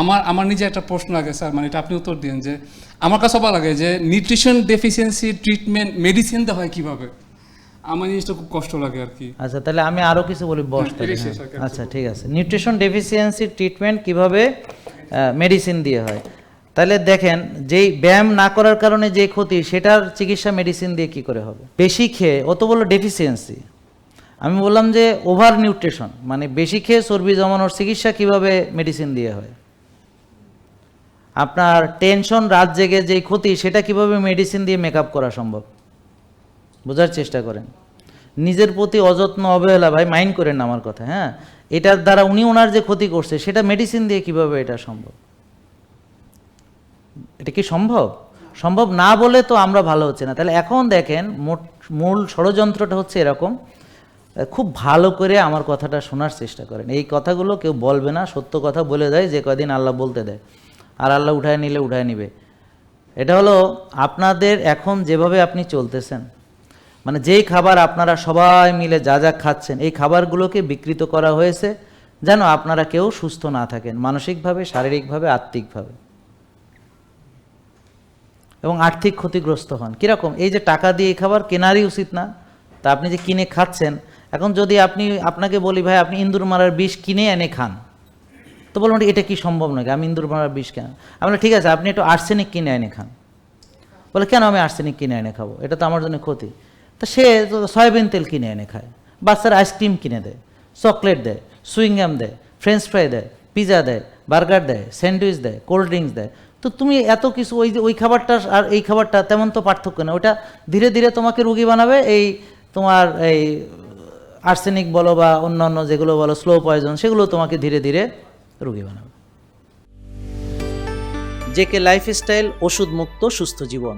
আমার আমার নিজে একটা প্রশ্ন লাগে স্যার মানে এটা আপনি উত্তর দিন যে আমার কাছে ভালো লাগে যে নিউট্রিশন ডেফিসিয়েন্সি ট্রিটমেন্ট মেডিসিন দেওয়া হয় কীভাবে? আমার জিনিসটা খুব কষ্ট লাগে আর কি। আচ্ছা তাহলে আমি আরও কিছু বলি বস হ্যাঁ, আচ্ছা ঠিক আছে। নিউট্রিশন ডেফিসিয়েন্সি ট্রিটমেন্ট কীভাবে মেডিসিন দিয়ে হয়? তাহলে দেখেন যেই ব্যায়াম না করার কারণে যে ক্ষতি সেটার চিকিৎসা মেডিসিন দিয়ে কি করে হবে? বেশি খেয়ে অত বলল ডেফিসিয়েন্সি আমি বললাম যে ওভার নিউট্রিশন মানে বেশি খেয়ে চর্বি জমানোর চিকিৎসা কীভাবে মেডিসিন দিয়ে হয়? আপনার টেনশন রাত জেগে যে ক্ষতি, সেটা কীভাবে মেডিসিন দিয়ে মেকআপ করা সম্ভব? বোঝার চেষ্টা করেন। নিজের প্রতি অযত্ন, অবহেলা, ভাই মাইন্ড করেন আমার কথা হ্যাঁ? এটার দ্বারা উনি ওনার যে ক্ষতি করছে, সেটা মেডিসিন দিয়ে কীভাবে এটা সম্ভব? এটা কি সম্ভব? সম্ভব না বলে তো আমরা ভালো হচ্ছে না। তাহলে এখন দেখেন, মোট- মূল ষড়যন্ত্রটা হচ্ছে এরকম। খুব ভালো করে আমার কথাটা শোনার চেষ্টা করেন। এই কথাগুলো কেউ বলবে না, সত্য কথা বলে দেয়, যে কদিন আল্লাহ বলতে দেয়। আর আল্লাহ উঠায় নিলে উঠায় নিবে। এটা হলো আপনাদের এখন যেভাবে আপনি চলতেছেন। মানে যেই খাবার আপনারা সবাই মিলে যা যা খাচ্ছেন, এই খাবারগুলোকে বিকৃত করা হয়েছে যেন আপনারা কেউ সুস্থ না থাকেন, মানসিকভাবে, শারীরিকভাবে, আত্মিকভাবে। এবং আর্থিক ক্ষতিগ্রস্ত হন। কীরকম? এই যে টাকা দিয়ে এই খাবার কেনারই উচিত না। তা আপনি যে কিনে খাচ্ছেন, এখন যদি আপনি, আপনাকে বলি ভাই, আপনি ইন্দুর মারার বিষ কিনে এনে খান। তো বলবেন এটা কি সম্ভব নাকি? আমি ইন্দুর মারার বিষ কেন? আমি বললাম, ঠিক আছে আপনি একটু আর্সেনিক কিনে এনে খান। বলে কেন আমি আর্সেনিক কিনে এনে খাব? এটা তো আমার জন্য ক্ষতি। তো সে সয়াবিন তেল কিনে এনে খায় বাচ্চারা আইসক্রিম কিনে দেয় চকলেট দেয় সুইংগাম দেয় ফ্রেঞ্চ ফ্রাই দেয় পিজা দেয় বার্গার দেয় স্যান্ডউইচ দেয় কোল্ড ড্রিঙ্কস দেয়। তো তুমি এত কিছু ওই ওই খাবারটা আর এই খাবারটা তেমন তো পার্থক্য না। ওটা ধীরে ধীরে তোমাকে রুগী বানাবে এই তোমার এই আর্সেনিক বলো বা অন্যান্য যেগুলো বলো স্লো পয়জন সেগুলো তোমাকে ধীরে ধীরে রুগী বানাবে। জেকে লাইফস্টাইল ওষুধ মুক্ত সুস্থ জীবন।